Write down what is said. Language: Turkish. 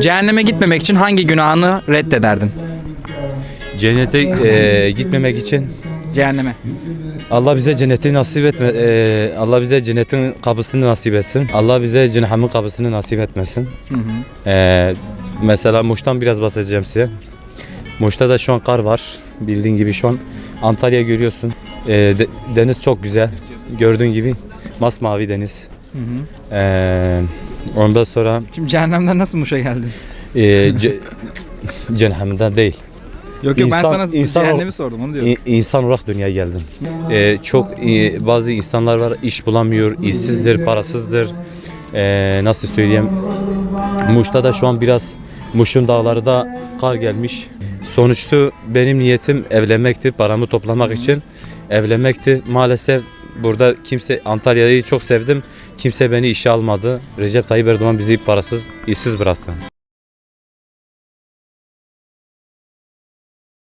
Cehenneme gitmemek için hangi günahını reddederdin? Cennete e, gitmemek için Cehenneme. Allah bize cenneti nasip etme. e, Allah bize cennetin kapısını nasip etsin. Allah bize cehennemin kapısını nasip etmesin. Hı hı. E, mesela Muş'tan biraz bahsedeceğim size. Muş'ta da şu an kar var. Bildiğin gibi şu an Antalya görüyorsun. E, de- deniz çok güzel. Gördüğün gibi masmavi deniz. Hı hı. E, ondan sonra Şimdi cehennemden nasıl Muş'a geldin? e, ce, cehennemden değil. Yok yok ben İnsan- sana insan cehennemi sordum onu diyorum. İnsan olarak dünyaya geldim. Ee, çok e, bazı insanlar var iş bulamıyor, işsizdir, parasızdır. Ee, nasıl söyleyeyim? Muş'ta da şu an biraz Muş'un dağları da kar gelmiş. Sonuçta benim niyetim evlenmekti, paramı toplamak için evlenmekti. Maalesef burada kimse Antalya'yı çok sevdim. Kimse beni işe almadı. Recep Tayyip Erdoğan bizi parasız, işsiz bıraktı.